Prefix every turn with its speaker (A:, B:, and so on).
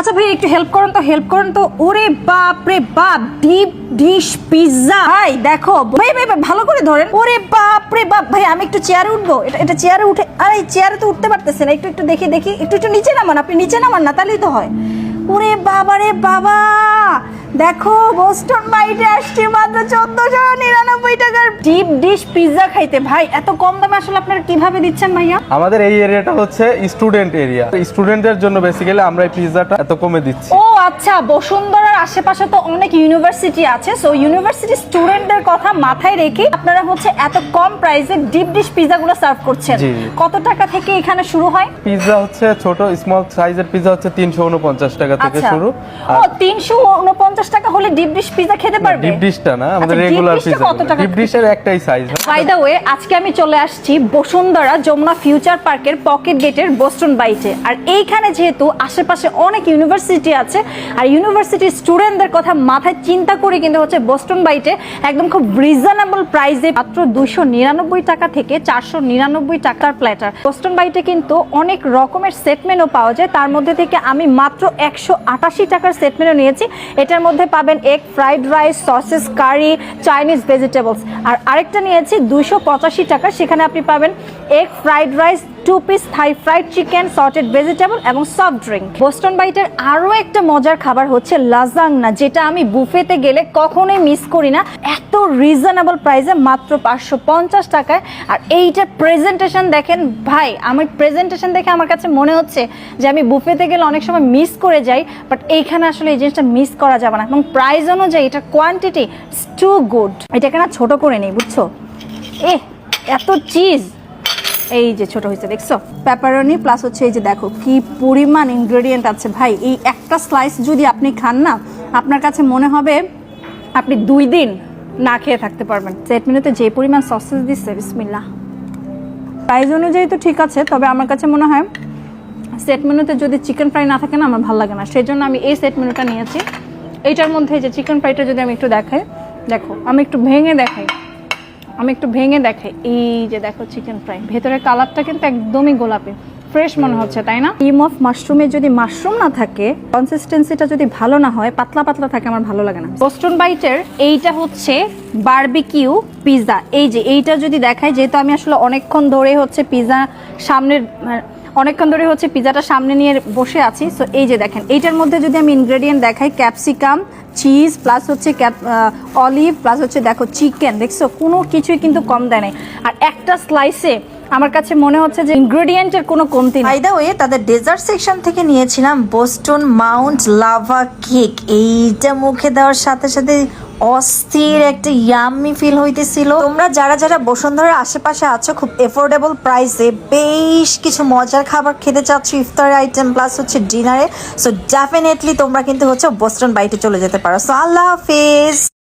A: আচ্ছা ভাই একটু হেল্প করেন তো হেল্প করেন তো। ওরে বাপ রে বাপ ডিপ ডিশ পিৎজা ভাই দেখো ভাই ভাই ভাই, ভালো করে ধরেন। ওরে বাপ রে বাপ ভাই আমি একটু চেয়ারে উঠবো। এটা এটা চেয়ারে উঠে আরে চেয়ারে তো উঠতে পারতেছে না। একটু একটু দেখি দেখি। একটু একটু নিচে নামান আপনি নিচে নামান না তাহলেই তো হয়। ওরে বাবা রে বাবা! দেখো বোস্টন বাইটে আসছে মাত্র চোদ্দশো নিরানব্বই টাকার ডিপ ডিশ পিৎজা খাইতে। ভাই এত কম দামে আসলে আপনারা কীভাবে দিচ্ছেন ভাইয়া?
B: আমাদের এই এরিয়াটা হচ্ছে স্টুডেন্ট এরিয়া স্টুডেন্টদের জন্য বেসিক্যালি আমরা এই পিৎজাটা এত কমে দিচ্ছি।
A: ও আচ্ছা বসুন্ধরার আশেপাশে তো অনেক ইউনিভার্সিটি আছে। সো ইউনিভার্সিটি স্টুডেন্টদের কথা মাথায় রেখে আপনারা হচ্ছে এত কম প্রাইসে ডিপ ডিশ পিজাগুলো সার্ভ করছেন।
B: জি।
A: কত টাকা থেকে এখানে শুরু হয়?
B: পিৎজা হচ্ছে ছোট স্মল সাইজের পিৎজা হচ্ছে তিনশো উনপঞ্চাশ টাকা থেকে
A: আচ্ছা।
B: শুরু।
A: ও তিনশো উনপঞ্চাশ টাকা হলে ডিপ ডিশ পিজা খেতে পারবে?
B: ডিপ ডিশটা না আমাদের
A: আচ্ছা,
B: রেগুলার
A: কত টাকা?
B: ডিপ ডিশের একটাই সাইজ
A: বাই দ্য ওয়ে আজকে আমি চলে আসছি বসুন্ধরা যমুনা ফিউচার পার্কের পকেট গেটের বোস্টন বাইটে আর এইখানে যেহেতু আশেপাশে অনেক ইউনিভার্সিটি আছে আর ইউনিভার্সিটির স্টুডেন্টদের কথা মাথায় চিন্তা করে কিন্তু হচ্ছে বোস্টন বাইটে একদম খুব রিজনেবল প্রাইসে মাত্র দুইশো নিরানব্বই টাকা থেকে চারশো নিরানব্বই টাকার প্ল্যাটার বোস্টন বাইটে কিন্তু অনেক রকমের সেট মেনু পাওয়া যায়। তার মধ্যে থেকে আমি মাত্র একশো আটাশি টাকার সেট মেনু নিয়েছি। এটার মধ্যে পাবেন egg fried rice sausages curry Chinese vegetables আর আরেকটা নিয়েছি দুশো পঁচাশি টাকা। সেখানে আপনি পাবেন egg fried rice two piece Thai fried chicken sauteed vegetable এবং সফট ড্রিঙ্ক বোস্টন বাইটের আরও একটা মজার খাবার হচ্ছে লাজাংনা, যেটা আমি বুফেতে গেলে কখনোই মিস করি না। এত রিজনেবল প্রাইসে মাত্র পাঁচশো পঞ্চাশ টাকায়। আর এইটার প্রেজেন্টেশন দেখেন ভাই, আমার প্রেজেন্টেশন দেখে আমার কাছে মনে হচ্ছে যে আমি বুফেতে গেলে অনেক সময় মিস করে যাই বাট এইখানে আসলে এই জিনিসটা মিস করা যাবে না। এবং প্রাইস অনুযায়ী এটার কোয়ান্টিটি টু গুড এটাকে না ছোট করে নেই, বুঝছ? এ এত চিজ এই যে ছোট হয়েছে, দেখছ? পেপারনি প্লাস হচ্ছে এই যে দেখো, কি পরিমাণ ইনগ্রেডিয়েন্ট আছে ভাই। এই একটা স্লাইস যদি আপনি খান না, আপনার কাছে মনে হবে আপনি দুই দিন না খেয়ে থাকতে পারবেন। সেট যে পরিমাণ সসেস দিচ্ছে বিসমিল্লা প্রাইস অনুযায়ী তো ঠিক আছে, তবে আমার কাছে মনে হয় সেট মেনুতে যদি চিকেন ফ্রাই না থাকে না, আমার ভালো লাগে না। সেই জন্য আমি এই সেট মেনুটা নিয়েছি। এইটার মধ্যে যে চিকেন ফ্রাইটা যদি আমি একটু দেখাই, দেখো, আমি একটু ভেঙে দেখাই। আমি একটু ভেঙে দেখাই। এই যে দেখো চিকেন ফ্রাই ভেতরের কালারটা কিন্তু একদমই গোলাপি। ফ্রেশ মনে হচ্ছে তাই না? ক্রিম অফ মাশরুমে যদি মাশরুম না থাকে কনসিস্টেন্সিটা যদি ভালো না হয় পাতলা পাতলা থাকে আমার ভালো লাগে না। বোস্টন বাইটের এইটা হচ্ছে বারবিকিউ পিৎজা এই যে এইটা যদি দেখায় যেহেতু আমি আসলে অনেকক্ষণ ধরে হচ্ছে পিৎজা সামনের অনেকক্ষণ ধরে হচ্ছে পিৎজাটা সামনে নিয়ে বসে আছি। সো এই যে দেখেন, এইটার মধ্যে যদি আমি ইনগ্রেডিয়েন্ট দেখাই ক্যাপসিকাম চিজ প্লাস হচ্ছে ক্যাপ অলিভ প্লাস হচ্ছে দেখো চিকেন দেখছ? কোনো কিছুই কিন্তু কম দেয় নাই। আর একটা স্লাইসে আমার কাছে মনে হচ্ছে যে ইনগ্রেডিয়েন্টের কোনো কমতি নেই।
C: বাই ওয়ে তাদের ডেজার্ট সেকশন থেকে নিয়েছিলাম বোস্টন মাউন্ট লাভা কেক এইটা মুখে দেওয়ার সাথে সাথে অস্থির একটা ইয়াম্মি ফিল হইতেছিল। তোমরা যারা যারা বসুন্ধরার আশেপাশে আছো, খুব এফোর্ডেবল প্রাইসে বেশ কিছু মজার খাবার খেতে চাচ্ছ ইফতার আইটেম প্লাস হচ্ছে ডিনারে সো ডেফিনেটলি তোমরা কিন্তু হচ্ছে বোস্টন বাইটে চলে যেতে পারো। সো আল্লাহ হাফেজ!